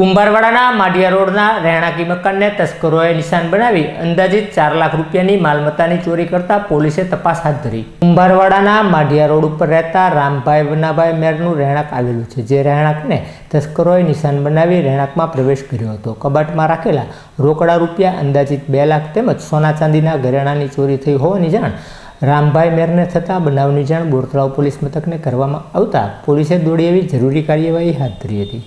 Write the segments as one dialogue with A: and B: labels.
A: કુંભારવાડાના માઢિયા રોડના રહેણાંકી મકાનને તસ્કરોએ નિશાન બનાવી અંદાજિત ચાર લાખ રૂપિયાની માલમત્તાની ચોરી કરતા પોલીસે તપાસ હાથ ધરી. કુંભારવાડાના માઢિયા રોડ ઉપર રહેતા રામભાઈ વનાભાઈ મેરનું રહેણાંક આવેલું છે, જે રહેણાંકને તસ્કરોએ નિશાન બનાવી રહેણાંકમાં પ્રવેશ કર્યો હતો. કબાટમાં રાખેલા રોકડા રૂપિયા અંદાજિત બે લાખ તેમજ સોના ચાંદીના ઘરેણાની ચોરી થઈ હોવાની જાણ રામભાઈ મેરને થતાં બનાવની જાણ બોરતળાવ પોલીસ મથકને કરવામાં આવતા પોલીસે દોડી એવી જરૂરી કાર્યવાહી હાથ ધરી હતી.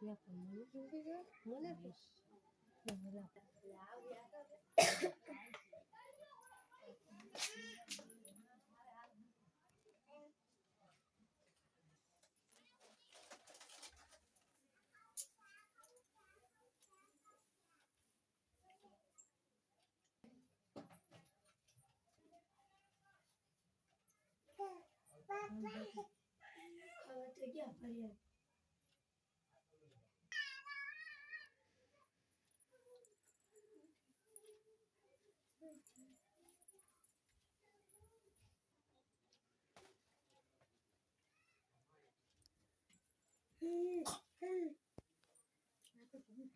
B: Papa.
C: Papa. Papa.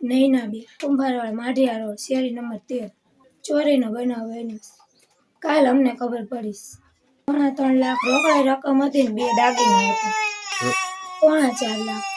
D: નૈના બે કુંભારવાડ માઢિયા રોડ શેરી નંબર તેર ચોરીનો બનાવ બન્યો કાલ અમને ખબર પડીશ પોણા ત્રણ લાખ રોકડા રકમ હતી ને બે દાગીના હતા. પોણા ચાર લાખ.